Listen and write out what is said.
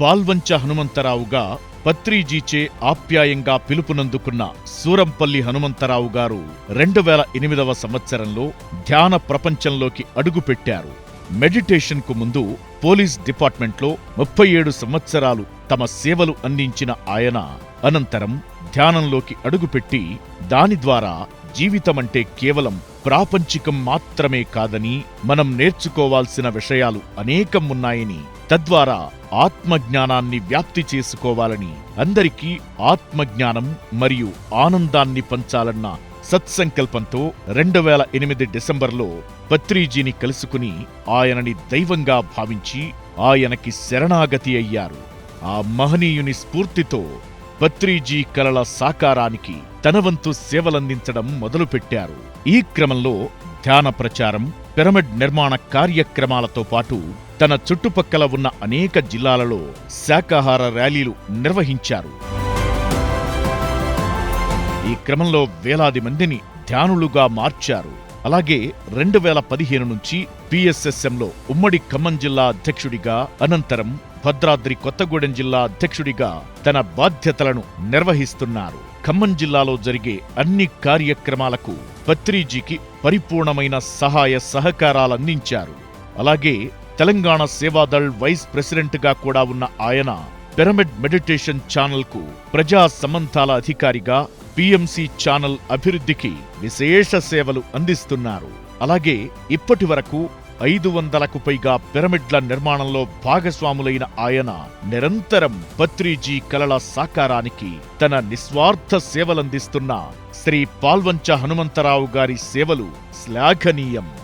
పాల్వంచ హనుమంతరావుగా పత్రిజీచే ఆప్యాయంగా పిలుపునందుకున్న సూరంపల్లి హనుమంతరావు గారు రెండు వేల ఎనిమిదవ సంవత్సరంలో ధ్యాన ప్రపంచంలోకి అడుగుపెట్టారు. మెడిటేషన్కు ముందు పోలీస్ డిపార్ట్మెంట్లో ముప్పై ఏడు సంవత్సరాలు తమ సేవలు అందించిన ఆయన అనంతరం ధ్యానంలోకి అడుగుపెట్టి దాని ద్వారా జీవితమంటే కేవలం ప్రాపంచికం మాత్రమే కాదని మనం నేర్చుకోవాల్సిన విషయాలు అనేకం ఉన్నాయని తద్వారా ఆత్మజ్ఞానాన్ని వ్యాప్తి చేసుకోవాలని అందరికీ ఆత్మజ్ఞానం మరియు ఆనందాన్ని పంచాలన్న సత్సంకల్పంతో రెండు వేల ఎనిమిది డిసెంబర్లో పత్రిజీని కలుసుకుని ఆయనని దైవంగా భావించి ఆయనకి శరణాగతి అయ్యారు. ఆ మహనీయుని స్ఫూర్తితో పత్రిజీ కలల సాకారానికి తన వంతు సేవలందించడం మొదలుపెట్టారు. ఈ క్రమంలో ధ్యాన ప్రచారం పిరమిడ్ నిర్మాణ కార్యక్రమాలతో పాటు తన చుట్టుపక్కల ఉన్న అనేక జిల్లాలలో శాకాహార ర్యాలీలు నిర్వహించారు. ఈ క్రమంలో వేలాది మందిని ధ్యానులుగా మార్చారు. అలాగే రెండు వేల పదిహేను నుంచి పిఎస్ఎస్ఎంలో ఉమ్మడి ఖమ్మం జిల్లా అధ్యక్షుడిగా అనంతరం భద్రాద్రి కొత్తగూడెం జిల్లా అధ్యక్షుడిగా తన బాధ్యతలను నిర్వహిస్తున్నారు. ఖమ్మం జిల్లాలో జరిగే అన్ని కార్యక్రమాలకు పత్రిజీకి పరిపూర్ణమైన సహాయ సహకారాలందించారు అలాగే తెలంగాణ సేవాదళ్ వైస్ ప్రెసిడెంట్గా కూడా ఉన్న ఆయన పిరమిడ్ మెడిటేషన్ ఛానల్కు ప్రజా సంబంధాల అధికారిగా పిఎంసి ఛానల్ అభివృద్ధికి విశేష సేవలు అందిస్తున్నారు. అలాగే ఇప్పటి వరకు ఐదు వందలకు పైగా పిరమిడ్ల నిర్మాణంలో భాగస్వాములైన ఆయన నిరంతరం పత్రిజీ కలల సాకారానికి తన నిస్వార్థ సేవలందిస్తున్న శ్రీ పాల్వంచ హనుమంతరావు గారి సేవలు శ్లాఘనీయం.